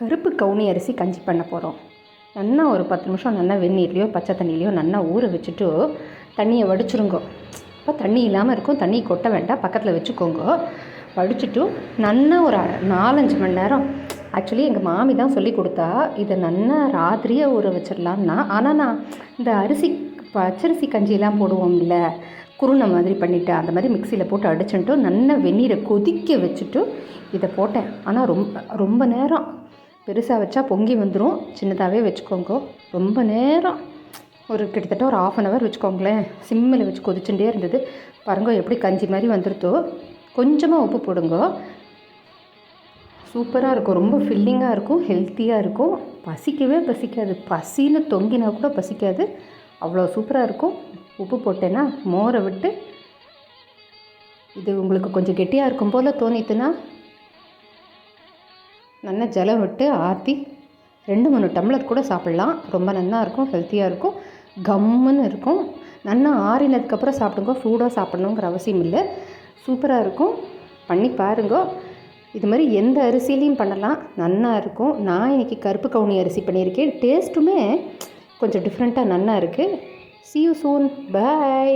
கருப்பு கவுனி அரிசி கஞ்சி பண்ண போகிறோம் நல்லா ஒரு பத்து நிமிஷம் நல்லா வெந்நீர்லையோ பச்சை தண்ணிலையோ நல்லா ஊற வச்சுட்டு தண்ணியை வடிச்சிருங்க. இப்போ தண்ணி இல்லாமல் இருக்கும். தண்ணி கொட்ட வேண்டாம். பக்கத்தில் வச்சுக்கோங்க. வடிச்சிட்டு நல்லா ஒரு நாலஞ்சு மணி நேரம். ஆக்சுவலி எங்கள் மாமி தான் சொல்லி கொடுத்தா இதை நல்லா ராத்திரியே ஊற வச்சிடலான்னா ஆனால் நான் இந்த அரிசி பச்சரிசி கஞ்சியெல்லாம் போடுவோம்ல குருணை மாதிரி பண்ணிவிட்டு அந்த மாதிரி மிக்சியில் போட்டு அடிச்சுட்டு நல்லா வெந்நீரை கொதிக்க வச்சுட்டு இதை போட்டேன். ஆனால் ரொம்ப ரொம்ப நேரம் பெருசாக வச்சா பொங்கி வந்துடும் சின்னதாகவே வச்சுக்கோங்க. ரொம்ப நேரம். ஒரு கிட்டத்தட்ட ஒரு ஆஃப் அன் ஹவர் வச்சுக்கோங்களேன். சிம்மில் வச்சு கொதிச்சுட்டே இருந்தது. பாருங்க எப்படி கஞ்சி மாதிரி வந்துருத்தோ. கொஞ்சமாக உப்பு போடுங்க. சூப்பராக இருக்கும். ரொம்ப ஃபில்லிங்காக இருக்கும். ஹெல்த்தியாக இருக்கும். பசிக்கவே பசிக்காது. பசின்னு தொங்கினா கூட பசிக்காது. அவ்வளோ சூப்பராக இருக்கும். உப்பு போட்டேன்னா மோரை விட்டு இது உங்களுக்கு கொஞ்சம் கெட்டியாக இருக்கும் போல் தோணித்துன்னா நல்லா ஜலம் விட்டு ஆற்றி ரெண்டு மூணு டம்ளர் கூட சாப்பிட்லாம். ரொம்ப நல்லா இருக்கும் ஹெல்த்தியாக இருக்கும். கம்முன்னு இருக்கும். நல்லா ஆறினதுக்கப்புறம் சாப்பிடுங்க. சூடாக சாப்பிடணுங்கிற அவசியம் இல்லை. சூப்பராக இருக்கும். பண்ணி பாருங்க. இது மாதிரி எந்த அரிசிலையும் பண்ணலாம். நல்லா இருக்கும். நான் இன்னைக்கு கருப்பு கவுனி அரிசி பண்ணியிருக்கேன். டேஸ்ட்டுமே கொஞ்சம் டிஃப்ரெண்ட்டாக நல்லா இருக்குது சி யூ சூன் பாய்